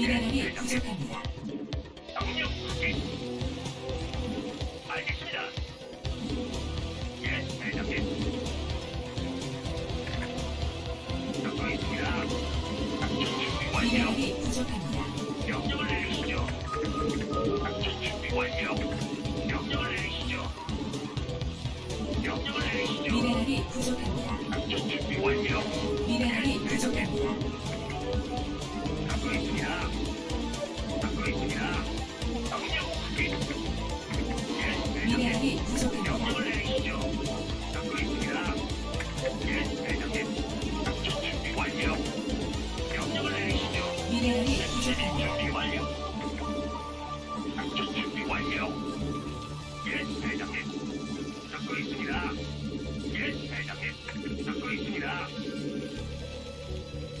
미네랄이 부족합니다. 명령 확인. 알겠습니다. 예, 대장님. 듣고 있습니다. 작전 준비 완료. 미네랄이 부족합니다. 명령을 내리시죠. 작전 준비 완료. 명령을 내리시죠. 명령을 내리시죠. 미네랄이 부족합니다. 듣고 있습니다. 예, 대장님. 듣고 있습니다.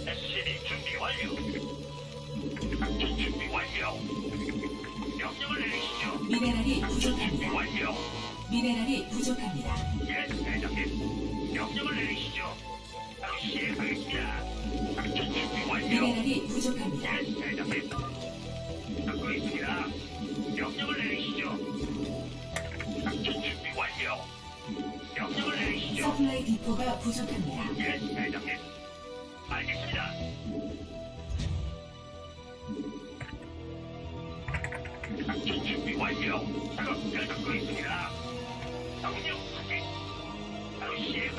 SCB 준비 완료. 작전 준비 완료. 명령을 내리시죠. 미네랄이 준비 부족합니다. 완료. 미네랄이 부족합니다. 예, 대장님. 명령을 내리시죠. 바로 시행하겠습니다. 작전 준비 완료. 미네랄이 부족합니다. 예, 대장님. 듣고 있습니다. 명령을 내리시죠. 서플라이 디포가 부족합니다. 예, 대장님. 알겠습니다. 작전 준비 완료. 작업 끝 듣고 있습니다. 명령 확인. 바로 시행